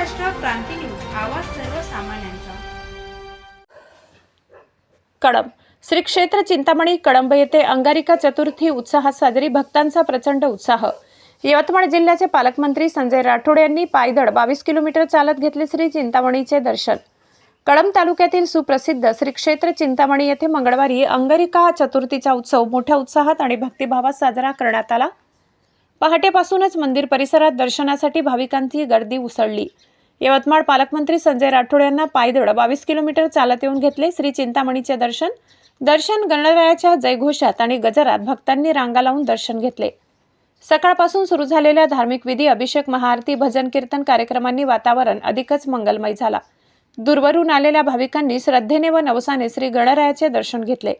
क्रांती news आवाज सर्वसामान्यांचा. कडम श्री क्षेत्र चिंतामणी कळंब येथे अंगारिका चतुर्थी उत्साहात साजरी भक्तांचा प्रचंड उत्साह. यवतमाळ जिल्ह्याचे पालकमंत्री संजय राठोड यांनी पायदळ बावीस किलोमीटर चालत घेतले श्री चिंतामणीचे दर्शन. कळंब तालुक्यातील सुप्रसिद्ध श्री क्षेत्र चिंतामणी येथे मंगळवारी अंगारिका चतुर्थीचा उत्सव मोठ्या उत्साहात आणि भक्तिभावात साजरा करण्यात आला. पहाटेपासूनच मंदिर परिसरात दर्शनासाठी भाविकांची गर्दी उसळली. यवतमाळ पालकमंत्री संजय राठोड यांना पायदळ बावीस किलोमीटर चालत येऊन घेतले. श्री चिंतामणीचे दर्शन. दर्शन गणरायाच्या जयघोषात आणि गजरात भक्तांनी रांगा लावून दर्शन घेतले. सकाळपासून सुरू झालेल्या धार्मिक विधी अभिषेक महाआरती भजन कीर्तन कार्यक्रमांनी वातावरण अधिकच मंगलमय झाला. दूरवरून आलेल्या भाविकांनी श्रद्धेने व नवसाने श्री गणरायाचे दर्शन घेतले.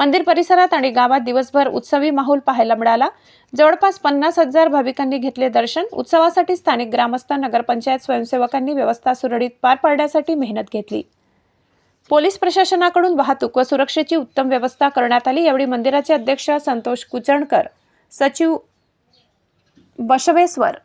मंदिर परिसरात आणि गावात दिवसभर उत्सवी माहोल पाहायला मिळाला. जवळपास पन्नास हजार भाविकांनी घेतले दर्शन. उत्सवासाठी स्थानिक ग्रामस्थ नगरपंचायत स्वयंसेवकांनी व्यवस्था सुरळीत पार पाडण्यासाठी मेहनत घेतली. पोलीस प्रशासनाकडून वाहतूक व सुरक्षेची उत्तम व्यवस्था करण्यात आली. यावेळी मंदिराचे अध्यक्ष संतोष कुचणकर सचिव बशवेश्वर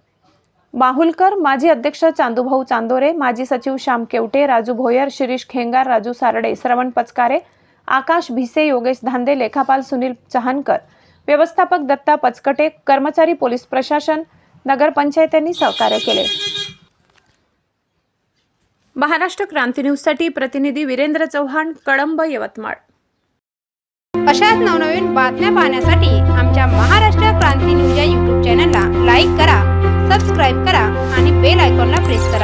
माहुलकर माजी अध्यक्ष चांदूभाऊ चांदोरे माजी सचिव श्याम केवटे राजू भोयर शिरीष खेंगार राजू सारडे श्रवण पचकारे आकाश भिसे योगेश धांदे लेखापाल सुनील चहानकर व्यवस्थापक दत्ता पचकटे कर्मचारी पोलीस प्रशासन नगरपंचायतींनी सहकार्य केले. महाराष्ट्र क्रांती न्यूजसाठी प्रतिनिधी वीरेंद्र चव्हाण कळंब यवतमाळ. अशाच नवनवीन बातम्या पाहण्यासाठी आमच्या महाराष्ट्र क्रांती न्यूज या यूट्यूब चॅनलला लाईक करा सबस्क्राईब करा आणि बेल आयकॉनला प्रेस करा.